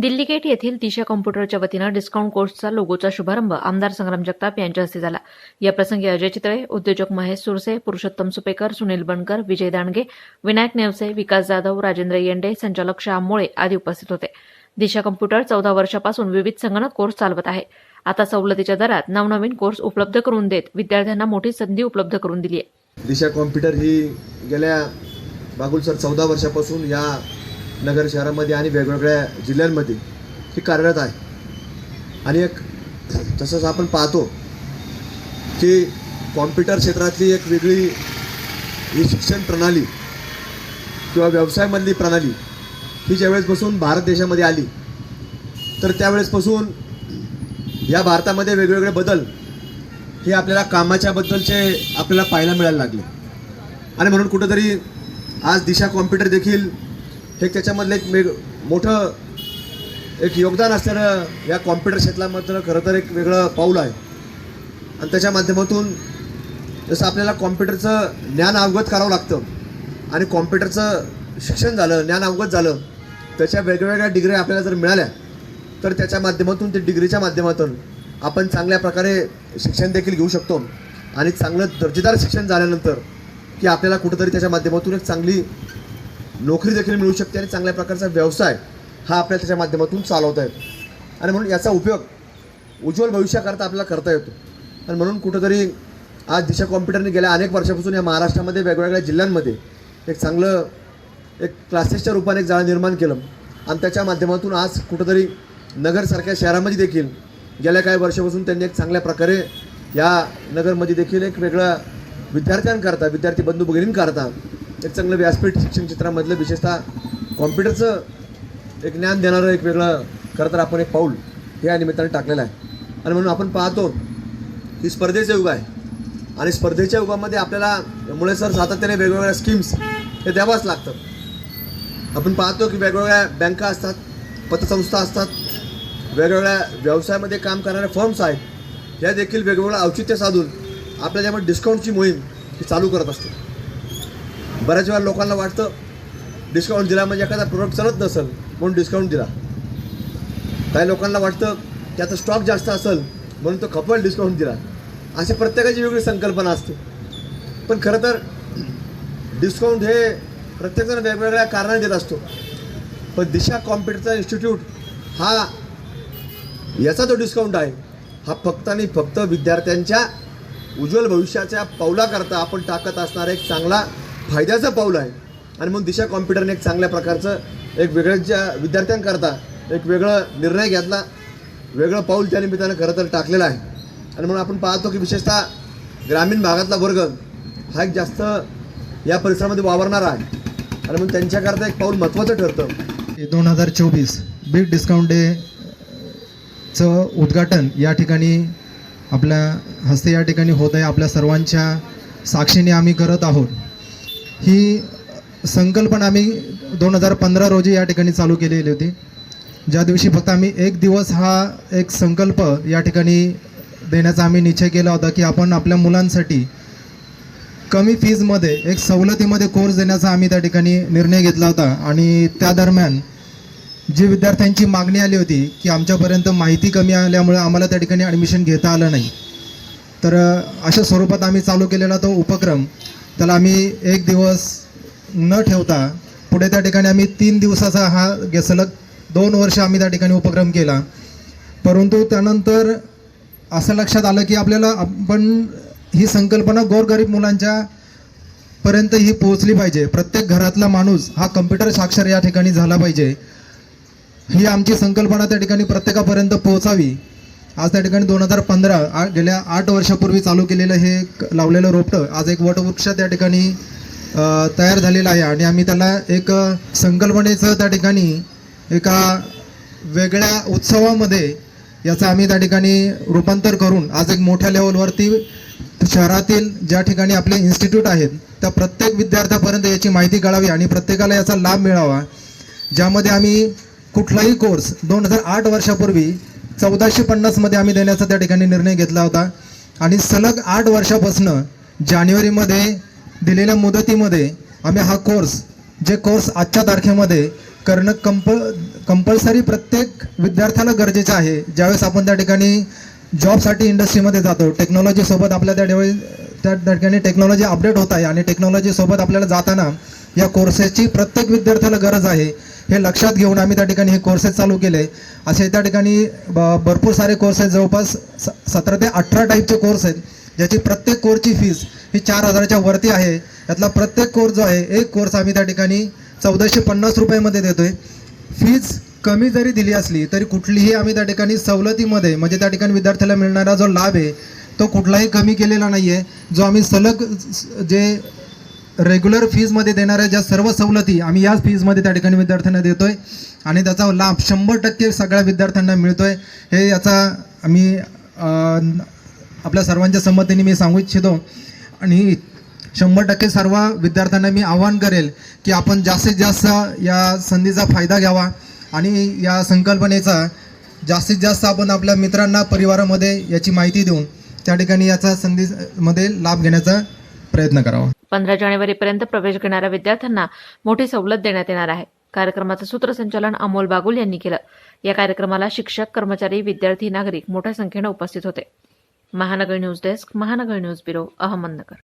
Delhi gate येथील दिशा कॉम्प्युटरच्या वतीनं discount कोर्सचा लोगोचा शुभारंभ आमदार संग्राम जगताप यांच्या हस्ते झाला. याप्रसंगी अजय चितळे उद्योजक महेश सुरसे पुरुषोत्तम सुपेकर सुनील बनकर विजय दांडगे विनायक नेवसे विकास जाधव राजेंद्र येंडे संचालक श्याम मुळे आदी उपस्थित होते. दिशा कॉम्प्युटर चौदा वर्षापासून विविध संगणक कोर्स चालवत आहे. आता सवलतीच्या दरात नवनवीन कोर्स उपलब्ध करून देत विद्यार्थ्यांना मोठी संधी उपलब्ध करून दिली आहे. दिशा कॉम्प्युटर ही गेल्या बागुल सर चौदा वर्षापासून या नगर शहरामध्ये आणि वेगवेगळ्या जिल्ह्यांमध्ये ही कार्यरत आहे. आणि एक तसंच आपण पाहतो की कॉम्प्युटर क्षेत्रातली एक वेगळी ही शिक्षण प्रणाली किंवा व्यवसायामधली प्रणाली ही ज्यावेळेसपासून भारत देशामध्ये आली तर त्यावेळेसपासून या भारतामध्ये वेगवेगळे बदल हे आपल्याला कामाच्याबद्दलचे आपल्याला पाहायला मिळायला लागले. आणि म्हणून कुठंतरी आज दिशा कॉम्प्युटर देखील हे त्याच्यामधलं एक वेग मोठं एक योगदान असणारं या कॉम्प्युटर क्षेत्रामधलं खरं तर एक वेगळं पाऊल आहे. आणि त्याच्या माध्यमातून जसं आपल्याला कॉम्प्युटरचं ज्ञान अवगत करावं लागतं आणि कॉम्प्युटरचं शिक्षण झालं ज्ञान अवगत झालं त्याच्या वेगवेगळ्या डिग्री आपल्याला जर मिळाल्या तर त्याच्या माध्यमातून ते डिग्रीच्या माध्यमातून आपण चांगल्या प्रकारे शिक्षण देखील घेऊ शकतो. आणि चांगलं दर्जेदार शिक्षण झाल्यानंतर की आपल्याला कुठंतरी त्याच्या माध्यमातून एक चांगली नोकरी देखील मिळू शकते आणि चांगल्या प्रकारचा व्यवसाय हा आपल्याला त्याच्या माध्यमातून चालवता येतो. आणि म्हणून याचा उपयोग उज्ज्वल भविष्याकरता आपल्याला करता येतो. आणि म्हणून कुठंतरी आज दिशा कॉम्प्युटरने गेल्या अनेक वर्षापासून या महाराष्ट्रामध्ये वेगवेगळ्या जिल्ह्यांमध्ये एक चांगलं एक क्लासेसच्या रूपाने एक जाळं निर्माण केलं. आणि त्याच्या माध्यमातून आज कुठंतरी नगरसारख्या शहरामध्ये देखील गेल्या काही वर्षापासून त्यांनी एक चांगल्या प्रकारे या नगरमध्ये देखील एक वेगळं विद्यार्थ्यांकरता विद्यार्थी बंधू भगिनींकरता एक चांगलं व्यासपीठ शिक्षण क्षेत्रामधलं विशेषतः कॉम्प्युटरचं एक ज्ञान देणारं एक वेगळं खरं तर आपण एक पाऊल या निमित्ताने टाकलेलं आहे. आणि म्हणून आपण पाहतो की स्पर्धेचं युग आहे. आणि स्पर्धेच्या युगामध्ये आपल्याला मुळे सर सातत्याने वेगवेगळ्या स्कीम्स हे द्यावाच लागतात आपण पाहतो की वेगवेगळ्या बँका असतात पतसंस्था असतात वेगवेगळ्या व्यवसायामध्ये काम करणाऱ्या फर्म्स आहेत. या देखील वेगवेगळं औचित्य साधून आपल्या त्यामुळे डिस्काउंटची मोहीम ही चालू करत असते. बऱ्याच वेळा लोकांना वाटतं डिस्काउंट दिला म्हणजे एखादा प्रोडक्ट चालत नसेल म्हणून डिस्काउंट दिला. काही लोकांना वाटतं त्याचं स्टॉक जास्त असेल म्हणून तो खपल डिस्काउंट दिला. अशी प्रत्येकाची वेगळी संकल्पना असते. पण खरं तर डिस्काउंट हे प्रत्येकजण वेगवेगळ्या कारणाने देत असतो. पण दिशा कॉम्प्युटरचा इन्स्टिट्यूट हा याचा जो डिस्काउंट आहे. हा फक्त आणि फक्त विद्यार्थ्यांच्या उज्ज्वल भविष्याच्या पावलाकरता आपण टाकत असणारा एक चांगला फायद्याचं पाऊल आहे. आणि म्हणून दिशा कॉम्प्युटरने एक चांगल्या प्रकारचं एक वेगळ्या विद्यार्थ्यांकरता एक वेगळं निर्णय घेतला वेगळं पाऊल त्या निमित्तानं खरं तर टाकलेलं आहे. आणि म्हणून आपण पाहतो की विशेषतः ग्रामीण भागातला वर्ग हा एक जास्त या परिसरामध्ये वावरणारा आहे. आणि म्हणून त्यांच्याकरता एक पाऊल महत्त्वाचं ठरतं. दोन हजार चोवीस बिग डिस्काउंट डेचं उद्घाटन या ठिकाणी आपल्या हस्ते या ठिकाणी होत आहे. आपल्या सर्वांच्या साक्षीने आम्ही करत आहोत. ही संकल्पना आम्ही दोन हजार पंधरा रोजी या ठिकाणी चालू केलेली होती. ज्या दिवशी फक्त आम्ही एक दिवस हा एक संकल्प या ठिकाणी देण्याचा आम्ही निश्चय केला होता की आपण आपल्या मुलांसाठी कमी फीजमध्ये एक सवलतीमध्ये कोर्स देण्याचा आम्ही त्या ठिकाणी निर्णय घेतला होता. आणि त्या दरम्यान जी विद्यार्थ्यांची मागणी आली होती की आमच्यापर्यंत माहिती कमी आल्यामुळे आम्हाला त्या ठिकाणी ॲडमिशन घेता आलं नाही. तर अशा स्वरूपात आम्ही चालू केलेला तो उपक्रम त्याला आम्ही एक दिवस न ठेवता पुढे त्या ठिकाणी आम्ही तीन दिवसाचा हा गे- सलग दोन वर्ष आम्ही त्या ठिकाणी उपक्रम केला. परंतु त्यानंतर असं लक्षात आलं की आपल्याला आपण ही संकल्पना गोरगरीब मुलांच्या पर्यंत ही पोहोचली पाहिजे. प्रत्येक घरातला माणूस हा कम्प्युटर साक्षर या ठिकाणी झाला पाहिजे. ही आमची संकल्पना त्या ठिकाणी प्रत्येकापर्यंत पोहोचावी. आज त्या ठिकाणी दोन हजार पंधरा गेल्या आठ वर्षापूर्वी चालू केलेलं हे एक लावलेलं रोपटं आज एक वटवृक्ष त्या ठिकाणी तयार झालेलं आहे आणि आम्ही त्याला एक संकल्पनेचं त्या ठिकाणी एका वेगळ्या उत्सवामध्ये याचं आम्ही त्या ठिकाणी रूपांतर करून आज एक मोठ्या लेवलवरती शहरातील ज्या ठिकाणी आपले इन्स्टिट्यूट आहेत त्या प्रत्येक विद्यार्थ्यापर्यंत याची माहिती कळावी आणि प्रत्येकाला याचा लाभ मिळावा. ज्यामध्ये आम्ही कुठलाही कोर्स दोन हजार आठ वर्षापूर्वी चौदाशे पन्नासमध्ये आम्ही देण्याचा त्या ठिकाणी निर्णय घेतला होता. आणि सलग आठ वर्षापासनं जानेवारीमध्ये दिलेल्या मुदतीमध्ये आम्ही हा कोर्स जे कोर्स आजच्या तारखेमध्ये करणं कंप कंपल्सरी प्रत्येक विद्यार्थ्याला गरजेचं आहे. ज्यावेळेस आपण त्या ठिकाणी जॉबसाठी इंडस्ट्रीमध्ये जातो टेक्नॉलॉजीसोबत आपल्या त्या ठिकाणी त्या ठिकाणी टेक्नॉलॉजी अपडेट होत आहे आणि टेक्नॉलॉजीसोबत आपल्याला जाताना या कोर्सेसची प्रत्येक विद्यार्थ्याला गरज आहे. हे लक्षात घेऊन आम्ही त्या ठिकाणी हे कोर्सेस चालू केले. असे त्या ठिकाणी ब- भरपूर सारे कोर्सेस जवळपास स सतरा ते अठरा टाईपचे कोर्स आहेत ज्याची प्रत्येक कोर्सची फीज ही चार हजाराच्या वरती आहे. यातला प्रत्येक कोर्स जो आहे एक कोर्स आम्ही त्या ठिकाणी चौदाशे पन्नास रुपयामध्ये देतोय. फीज कमी जरी दिली असली तरी कुठलीही आम्ही त्या ठिकाणी सवलतीमध्ये म्हणजे त्या ठिकाणी विद्यार्थ्याला मिळणारा जो लाभ आहे तो कुठलाही कमी केलेला नाही आहे जो आम्ही सलग जे रेग्युलर फीजमध्ये देणाऱ्या ज्या सर्व सवलती आम्ही याच फीजमध्ये त्या ठिकाणी विद्यार्थ्यांना देतो आहे आणि त्याचा लाभ शंभर टक्के सगळ्या विद्यार्थ्यांना मिळतो आहे हे याचा आम्ही आपल्या सर्वांच्या संमतीने मी सांगू इच्छितो. आणि शंभर टक्के सर्व विद्यार्थ्यांना मी आवाहन करेल की आपण जास्तीत जास्त या संधीचा फायदा घ्यावा. आणि या संकल्पनेचा जास्तीत जास्त आपण आपल्या मित्रांना परिवारामध्ये याची माहिती देऊन त्या ठिकाणी याचा संधीमध्ये लाभ घेण्याचा प्रयत्न करावा. पंधरा जानेवारीपर्यंत प्रवेश घेणाऱ्या विद्यार्थ्यांना मोठी सवलत देण्यात येणार आहे. कार्यक्रमाचं सूत्रसंचालन अमोल बागुल यांनी केलं. या कार्यक्रमाला शिक्षक कर्मचारी विद्यार्थी नागरिक मोठ्या संख्येनं उपस्थित होते. Mahanagar news desk Mahanagar news bureau Ahmednagar.